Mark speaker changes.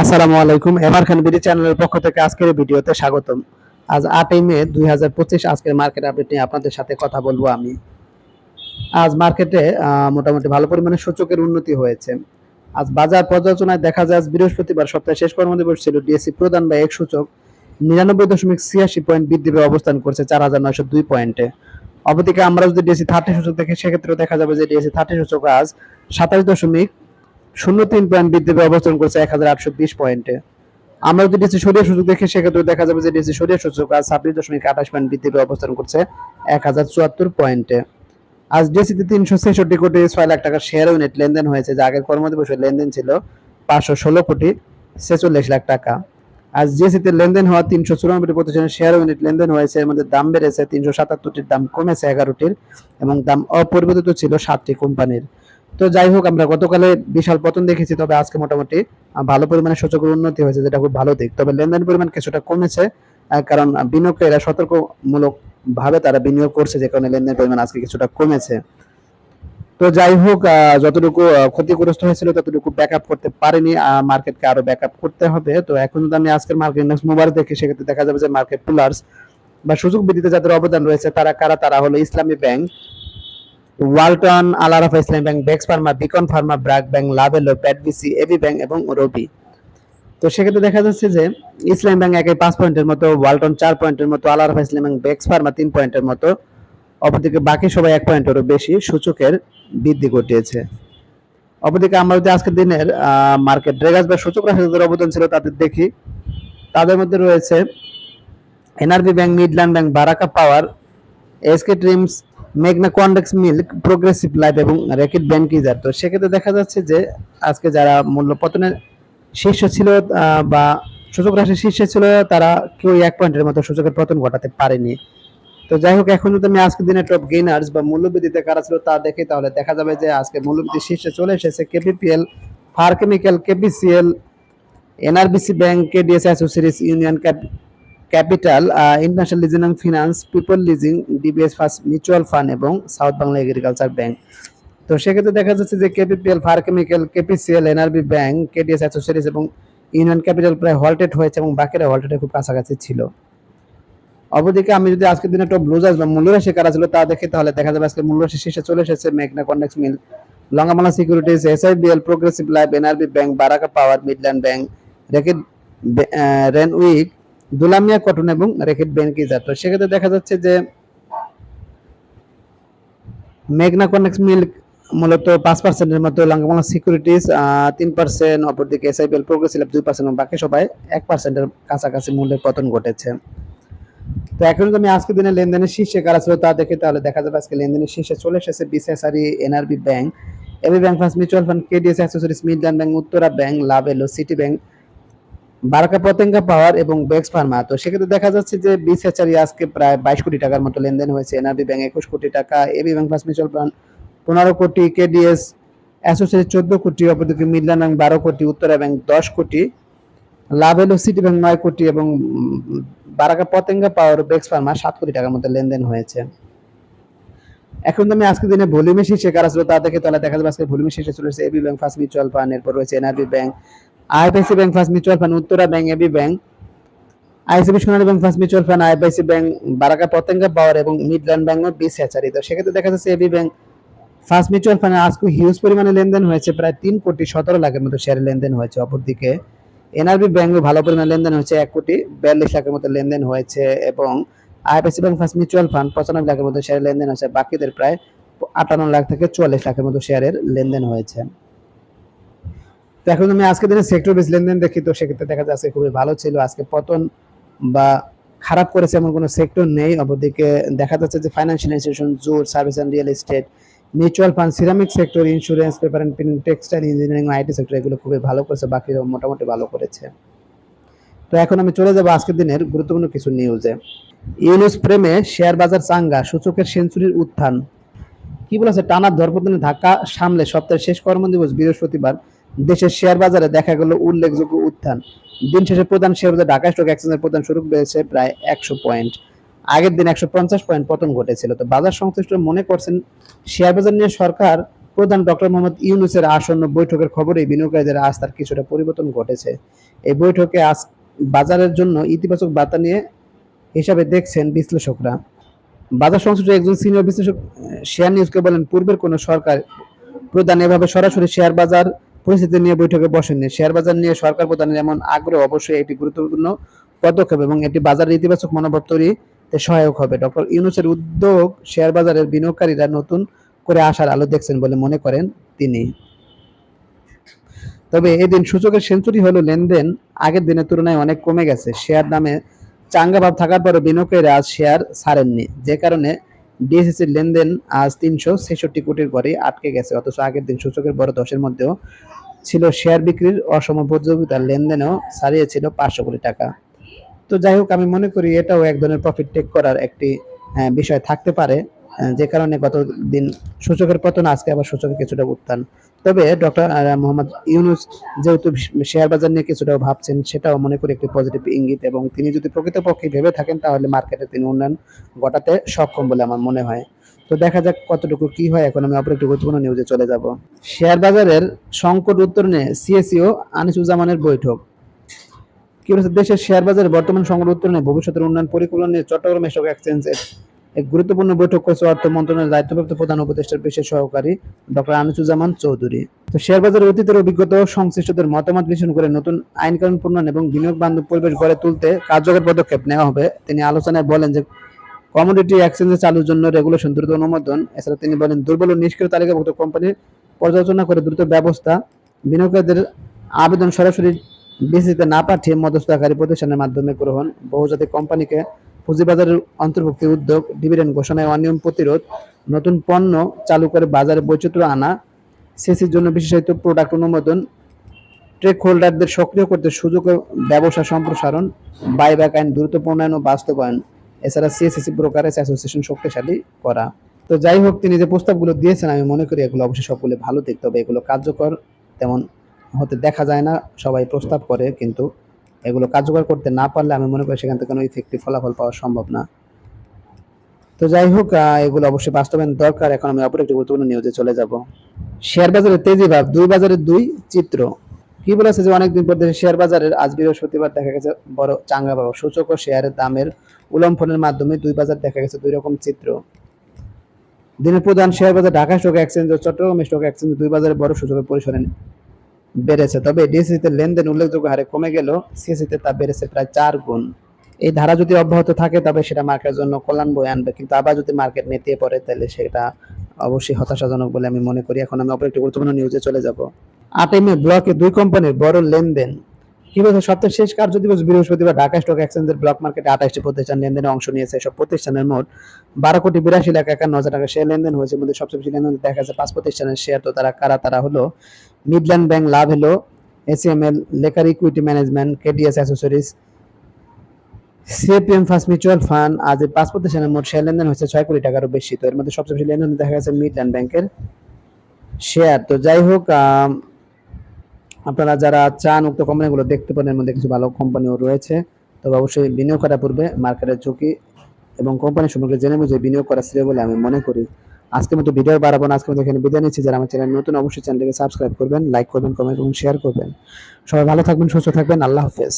Speaker 1: আসসালামু আলাইকুম। এমআর খান বিডি চ্যানেলের পক্ষ থেকে আজকের ভিডিওতে স্বাগতম। আজ আটই মে দুই হাজার পঁচিশ আজকের মার্কেট আপডেট নিয়ে আপনাদের সাথে কথা বলব আমি। আজ মার্কেটে মোটামুটি ভালো পরিমাণে সূচকের উন্নতি হয়েছে। আজ বাজার পর্যালোচনায় দেখা যায়, আজ বৃহস্পতিবার সপ্তাহের শেষ কর্মদিবস ছিল ডিএসসি প্রধান বা এক সূচক। নিরানব্বই দশমিক ছিয়াশি পয়েন্ট বৃদ্ধি পেয়ে অবস্থান করছে চার হাজার নয়শো দুই পয়েন্টে। অপরদিকে আমরা যদি ডিএসসি থার্টি সূচক দেখি সেক্ষেত্রে দেখা যাবে যে ডিএসসি থার্টি সূচক আজ সাতাশ দশমিক শূন্য তিন পয়েন্ট বৃদ্ধি পেয়ে অবস্থান করছে এক হাজার আটশো বিশ পয়েন্টে আমরা যদি ডিসি সরিয়া সূচক দেখি, সেক্ষেত্রে দেখা যাবে যে ডিসি সরিয়া সূচক আজ ছাব্বিশ দশমিক আঠাশ পয়েন্ট বৃদ্ধি পেয়ে অবস্থান করছে এক হাজার চুয়াত্তর পয়েন্টে আজ ডিএসিতে তিনশো ছেষট্টি কোটি ছয় লাখ টাকার শেয়ার ইউনিট লেনদেন হয়েছে, যা আগের কর্মদিবসের লেনদেন ছিল পাঁচশো ষোলো কোটি ছেচল্লিশ লাখ টাকা। আজ জিএসিতে লেনদেন হওয়া তিনশো চুরানব্বই প্রতিষ্ঠানের শেয়ার ইউনিট লেনদেন হয়েছে, এর মধ্যে দাম বেড়েছে তিনশো সাতাত্তরটির, দাম কমেছে এগারোটির, এবং দাম অপরিবর্তিত ছিল সাতটি কোম্পানির। তো যাই হোক, আমরা গতকালে বিশাল পতন দেখেছি, তবে আজকে মোটামুটি ভালো পরিমাণে সূচকের উন্নতি হয়েছে, যেটা খুব ভালো দিক। তবে লেনদেন পরিমাণ কিছুটা কমেছে কারণ বিনিয়োগকারীরা সতর্কমূলক ভাবে তারা বিনিয়োগ করছে, যে কারণে লেনদেন পরিমাণ আজকে কিছুটা কমেছে। তো যাই হোক যতটুকু ক্ষতিগ্রস্ত হয়েছিল, ততটুকু ব্যাক আপ করতে পারেনি মার্কেটকে আরও ব্যাক আপ করতে হবে। তো এখন যদি আমি আজকের মার্কেট ইন্ডেক্স মোবাইল দেখি, সেক্ষেত্রে দেখা যাবে যে মার্কেট পুলার্স বা সুযোগ বৃদ্ধিতে যাদের অবদান রয়েছে, তারা কারা? তারা হলো Islami bank Walton, Alarafa, Islam bank, Bex pharma, Beacon pharma BRAC bank Lovello প্যাডবিসি AB bank এবং রবি। তো সেক্ষেত্রে দেখা যাচ্ছে যে ইসলাম ব্যাংক একে পাঁচ পয়েন্টের মতো, ওয়ালটন চার পয়েন্টের মতো, আলারাফা, ইসলাম ব্যাংক, বেক্স ফার্মা তিন পয়েন্টের মতো, অপরদিকে বাকি সবাই এক পয়েন্টেরও বেশি সূচকের বৃদ্ধি ঘটিয়েছে। অপরদিকে আমরা যদি আজকের দিনের মার্কেট ড্রেগাস বা সূচক রাশি যাদের অবদান ছিল তাদের দেখি। তাদের মধ্যে রয়েছে NRB bank, Midland bank, Baraka power SK trims মেঘনা কন্ডেক্স মিল্ক প্রোগ্রেসিভ লাইফ এবং র্যাকেট ব্যাংকিজার তো সেক্ষেত্রে দেখা যাচ্ছে যে আজকে যারা মূল্য পতনের শীর্ষ ছিল বা সূচক রাশির শীর্ষে ছিল, তারা কেউ এক পয়েন্টের মতো সূচকের পতন ঘটাতে পারেনি। তো যাই হোক, এখন যদি আমি আজকের দিনে টপ গেইনার্স বা মূল্যবৃদ্ধিতে কারা ছিল তা দেখি, তাহলে দেখা যাবে যে আজকে মূল্যবৃদ্ধি শীর্ষে চলে এসেছে KPPL Far chemical KPCL NRBC bank KDS associates union capital international leasing and finance, people leasing, DBS first mutual fund এবং সাউথ বাংলা এগ্রিকালচার ব্যাংক। তো সেক্ষেত্রে দেখা যাচ্ছে যে KPPL Far chemical, KPCL, NRB bank, KDS associates এবং union capital প্রায় halted হয়েছে এবং বাকিরা হল্টেডের খুব কাছাকাছি ছিল। অবদিকে আমি যদি আজকের দিনে টপ ব্লুজার্স বা মূল্যরাশি কারা ছিল তা দেখি তাহলে দেখা যাবে আজকে মূল্যরাশি শীর্ষে চলে এসেছে মেঘনা condensed milk, LankaBangla securities, SIBL, progressive life, NRB bank, Baraka power, Midland bank, Reckitt Renwick Dulamia cotton এবং রেকেট ব্যাংকিজার তো সেক্ষেত্রে দেখা যাচ্ছে যে মেঘনা কনেক্স মিল্ক মূলত পাঁচ পার্সেন্টের মতো লঙ্কামালা সিকিউরিটিস তিন পার্সেন্ট, অপরদিকে এসআইপিএল প্রোগ্রেসিভ দুই পার্সেন্ট এবং বাকি সবাই এক পার্সেন্টের কাছাকাছি মূল্যের পতন ঘটেছে। তো এখন আমি আজকে দিনে লেনদেনের শীর্ষে কারা ছিল তা দেখি, তাহলে দেখা যাবে আজকে লেনদেনের শীর্ষে চলে এসেছে BCSRE NRB bank AB bank first mutual fund KDS associates Midland bank Uttara bank Lovello City bank Baraka Patenga power এবং বেক্স ফার্মা। তো সেক্ষেত্রে দেখা যাচ্ছে যে বিসিএসআরই আজকে প্রায় বাইশ কোটি টাকার মতো লেনদেন হয়েছে। এনআরবি ব্যাংক একুশ crore taka, AB bank first mutual fund পনেরো কোটি, কেডিএস অ্যাসোসিয়েট চোদ্দ কোটি, অপরদিকে মিডল্যান্ড ব্যাংক বারো কোটি, উত্তরা ব্যাংক দশ কোটি, লাভ এলো সিটি ব্যাংক নয় কোটি এবং বারাকা পতেঙ্গা পাওয়ার বেক্স ফার্মা সাত কোটি টাকার মতো লেনদেন হয়েছে। এখন আমি আজকে দিনে ভলিউমে শীর্ষে কারা ছিল তা দেখে তাহলে দেখা যাবে আজকে ভলিউমে শীর্ষে চলে এসেছে AB bank first mutual fund এরপর রয়েছে NRB bank IFIC bank first mutual fund Uttara bank AB bank ICB Sonali bank first mutual fund IFIC bank Baraka Patenga power এবং মিডল্যান্ড ব্যাংক ও বিস হ্যাচারি তো সেক্ষেত্রে দেখা যাচ্ছে এবি ব্যাংক ফার্স্ট মিউচুয়াল ফান্ডে আজকে হিউজ পরিমাণে লেনদেন হয়েছে, প্রায় তিন কোটি সতেরো লাখের মতো শেয়ারের লেনদেন হয়েছে অপরদিকে। এনআরবি ব্যাংকে ভালো পরিমাণে লেনদেন হয়েছে, এক কোটি বিয়াল্লিশ লাখের মতো লেনদেন হয়েছে এবং IFIC bank first mutual fund পঁচানব্বই লাখের মতো শেয়ারের লেনদেন হয়েছে। বাকিদের প্রায় আটান্ন লাখ থেকে চুয়াল্লিশ লাখের মতো শেয়ারের লেনদেন হয়েছে। তো এখন আমি আজকে দিনে সেক্টর বেস লেনদেন দেখি, তো সেক্ষেত্রে দেখা যাচ্ছে খুবই ভালো ছিল। আজকে পতন বা খারাপ করেছে এমন কোনো সেক্টর নেই। অপরদিকে দেখা যাচ্ছে যে financial institution jute service and real estate mutual fund ceramic sector insurance paper and printing textile engineering IT sector এগুলো খুবই ভালো করেছে। বাকিরাও মোটামুটি ভালো করেছে। তো এখন আমি চলে যাব আজকের দিনের গুরুত্বপূর্ণ কিছু নিউজে ইউনুস প্রেমে শেয়ার বাজার চাঙ্গা, সূচকের সেঞ্চুরির উত্থান। কি বলেছে? টানা দরপতনে ধাক্কা সামলে সপ্তাহের শেষ কর্মদিবস বৃহস্পতিবার দেশের শেয়ার বাজারে দেখা গেল উল্লেখযোগ্য উত্থান। দিন শেষে প্রধান শেয়ার বাজার ঢাকা স্টক এক্সচেঞ্জের প্রধান শুরু বেড়েছে প্রায় একশো পয়েন্ট। আগের দিন একশো পঞ্চাশ পয়েন্ট পতন ঘটেছিল। তো বাজার সংশ্লিষ্ট মনে করছেন, শেয়ার বাজার নিয়ে সরকার প্রধান ডক্টর মোহাম্মদ ইউনুসের আসন্ন বৈঠকের খবরে বিনিয়োগকারীদের আস্থার কিছুটা পরিবর্তন ঘটেছে। এই বৈঠকে আজ বাজারের জন্য ইতিবাচক বার্তা নিয়ে হিসাবে দেখছেন বিশ্লেষকরা। বাজার সংশ্লিষ্ট একজন সিনিয়র বিশ্লেষক শেয়ার নিউজকে বলেন, পূর্বের কোনো সরকার প্রধান এভাবে সরাসরি শেয়ার বাজার পরিস্থিতি নিয়ে বৈঠকে বসেননি। শেয়ার বাজার নিয়ে সরকার প্রধানের এমন আগ্রহ অবশ্যই একটি গুরুত্বপূর্ণ পদক্ষেপ এবং এটি বাজারের ইতিবাচক মনোভাব তৈরিতে সহায়ক হবে। ডক্টর ইউনুসের উদ্যোগ শেয়ার বাজারের বিনিয়োগকারীরা নতুন করে আসার আলো দেখছেন বলে মনে করেন তিনি। তবে এদিন সূচকের সেঞ্চুরি হলো লেনদেন। আগের দিনের তুলনায় অনেক কমে গেছে। শেয়ার দামে চাঙ্গা ভাব থাকার পরে বিনিয়োগকারীরা আজ শেয়ার ছাড়েননি। যে কারণে ডিএসসির লেনদেন আজ তিনশো ছেষট্টি কোটির ঘরে আটকে গেছে। অথচ আগের দিন সূচকের বড় দশের মধ্যেও ছিল শেয়ার বিক্রির অসম প্রতিযোগিতার লেনদেনও ছাড়িয়েছিল পাঁচশো কোটি টাকা। তো যাই হোক আমি মনে করি এটাও এক ধরনের প্রফিট টেক করার একটি আহ, বিষয় থাকতে পারে। যে কারণে গত দিন সূচকের পতন, আজকে আবার সূচকে কিছুটা উত্থান। তবে ডক্টর মোহাম্মদ ইউনুস যেহেতু শেয়ার বাজার নিয়ে কিছুটা ভাবছেন, সেটাও মনে করি একটি পজিটিভ ইঙ্গিত এবং তিনি যদি প্রকৃতপক্ষে ভেবে থাকেন, তাহলে মার্কেটে তিনি উন্নয়ন ঘটাতে সক্ষম বলে আমার মনে হয়। তো দেখা যাক কতটুকু কি হয়। এখন আমি অপর একটি গুরুত্বপূর্ণ নিউজে চলে যাব। শেয়ার বাজারের সংকট উত্তর নিয়ে সিএসিও আনিসুজ্জামানের বৈঠক। কি বলেছে দেশের শেয়ার বাজারে বর্তমান সংকট উত্তর নিয়ে ভবিষ্যতের উন্নয়ন পরিকল্পনা নিয়ে চট্টগ্রাম স্টক এক্সচেঞ্জের এক গুরুত্বপূর্ণ বৈঠক করেছে অর্থ মন্ত্রণালয়ের দায়িত্বপ্রাপ্ত প্রধান উপদেষ্টার বিশেষ সহকারী ডক্টর আনিসুজ্জামান চৌধুরী। তো শেয়ার বাজারের অতীতের অভিজ্ঞতা সংশ্লিষ্টদের মতামত বিশ্লেষণ করে নতুন আইন কানুন প্রণয়ন এবং বিনিয়োগ বান্ধব পরিবেশ গড়ে তুলতে কার্যকর পদক্ষেপ নেওয়া হবে। তিনি আলোচনায় বলেন যে কমোডিটি এক্সচেঞ্জে চালুর জন্য রেগুলেশন দ্রুত অনুমোদন। এছাড়া তিনি বলেন, দুর্বল ও নিষ্ক্রিয় তালিকাভুক্ত কোম্পানি পর্যালোচনা করে দ্রুত ব্যবস্থা বিনিয়োগকারীদের আবেদন সরাসরি বিসিতে না পাঠিয়ে মধ্যস্থতাকারী প্রতিষ্ঠানের মাধ্যমে গ্রহণ। বহুজাতিক কোম্পানিকে পুঁজিবাজারের অন্তর্ভুক্তি উদ্যোগ, ডিভিডেন্ড ঘোষণায় অনিয়ম প্রতিরোধ, নতুন পণ্য চালু করে বাজারে বৈচিত্র্য আনা, সিসির জন্য বিশেষায়িত প্রোডাক্ট অনুমোদন, ট্রেক হোল্ডারদের সক্রিয় করতে সুযোগ ব্যবসা সম্প্রসারণ বাইব্যাক আইন দ্রুত প্রণয়ন ও বাস্তবায়ন, এছাড়া সিএসসি ব্রোকারেজ অ্যাসোসিয়েশন শক্তিশালী করা। তো যাই হোক, তিনি যে প্রস্তাবগুলো দিয়েছেন, আমি মনে করি এগুলো অবশ্যই সকলে ভালো দেখতে হবে এগুলো কার্যকর তেমন হতে দেখা যায় না, সবাই প্রস্তাব করে, কিন্তু এগুলো কার্যকর করতে না পারলে আমি মনে করি সেখান থেকে কোনো ইফেক্টিভ ফলাফল পাওয়া সম্ভব না। তো যাই হোক এগুলো অবশ্যই বাস্তবায়ন দরকার। এখন আমি অপর একটি গুরুত্বপূর্ণ নিউজে চলে যাব। শেয়ার বাজারের তেজি ভাব দুই বাজারের দুই চিত্র। কি বলেছে যে অনেকদিন পর দেশের শেয়ার বাজারের, আজ বৃহস্পতিবার দেখা গেছে বড় চাঙ্গা ভাব। সূচক ও শেয়ারের দামের উলম্ফনের মাধ্যমে দুই বাজার দেখা গেছে দুই রকম চিত্র। দিনের প্রধান শেয়ার বাজার ঢাকা স্টক এক্সচেঞ্জ ও চট্টগ্রাম স্টক এক্সচেঞ্জ দুই বাজারে বড় সূচকের পরিসরে বেড়েছে। তবে ডিএসসিতে লেনদেন উল্লেখযোগ্য হারে কমে গেল সিএসিতে তা বেড়েছে প্রায় চার গুণ। এই ধারা যদি অব্যাহত থাকে, তবে সেটা মার্কেটের জন্য কল্যাণ বয়ে আনবে। কিন্তু আবার যদি মার্কেট নেতিয়ে পড়ে, তাহলে সেটা অবশ্যই হতাশাজনক বলে আমি মনে করি। এখন আমি অপর একটি গুরুত্বপূর্ণ নিউজে চলে যাব। আটেমে ব্লকে দুই কোম্পানির বড় লেনদেন। কি বলছে সপ্তাহের শেষ কার্য দিবস বৃহস্পতিবার ঢাকা স্টক এক্সচেঞ্জের ব্লক মার্কেটে আঠাশটি প্রতিষ্ঠান লেনদেনে অংশ নিয়েছে। এসব প্রতিষ্ঠানের মোট বারো কোটি বিরাশি লাখ একান্ন হাজার টাকা শেয়ার লেনদেন হয়েছে। মধ্যে সবচেয়ে বেশি লেনদেন দেখা যাচ্ছে পাঁচ প্রতিষ্ঠানের শেয়ার তো তারা কারা? তারা হলো মিডল্যান্ড ব্যাংক লাভ হলো ACML lacquer equity management KDS accessories CAPM first mutual fund আজ পাঁচ প্রতিষ্ঠানের মোট শেয়ার লেনদেন হয়েছে ছয় কোটি টাকারও বেশি। তো এর মধ্যে সবচেয়ে বেশি লেনদেন দেখা গেছে মিডল্যান্ড ব্যাংকের শেয়ার তো যাই হোক আপনারা যারা চান, উক্ত কোম্পানিগুলো দেখতে পারেন, এর মধ্যে কিছু ভালো কোম্পানিও রয়েছে। তবে অবশ্যই বিনিয়োগ করার পূর্বে মার্কেটের ঝুঁকি এবং কোম্পানি সম্পর্কে জেনে বুঝে বিনিয়োগ করা শ্রেয় বলে আমি মনে করি। আজকের মতো ভিডিও বাড়াবো না, আজকের মতো এখানে বিদায় নিচ্ছি। যারা আমার চ্যানেল নতুন, অবশ্যই চ্যানেলটিকে সাবস্ক্রাইব করবেন, লাইক করবেন, কমেন্ট এবং শেয়ার করবেন। সবাই ভালো থাকবেন, সুস্থ থাকবেন, আল্লাহ হাফেজ।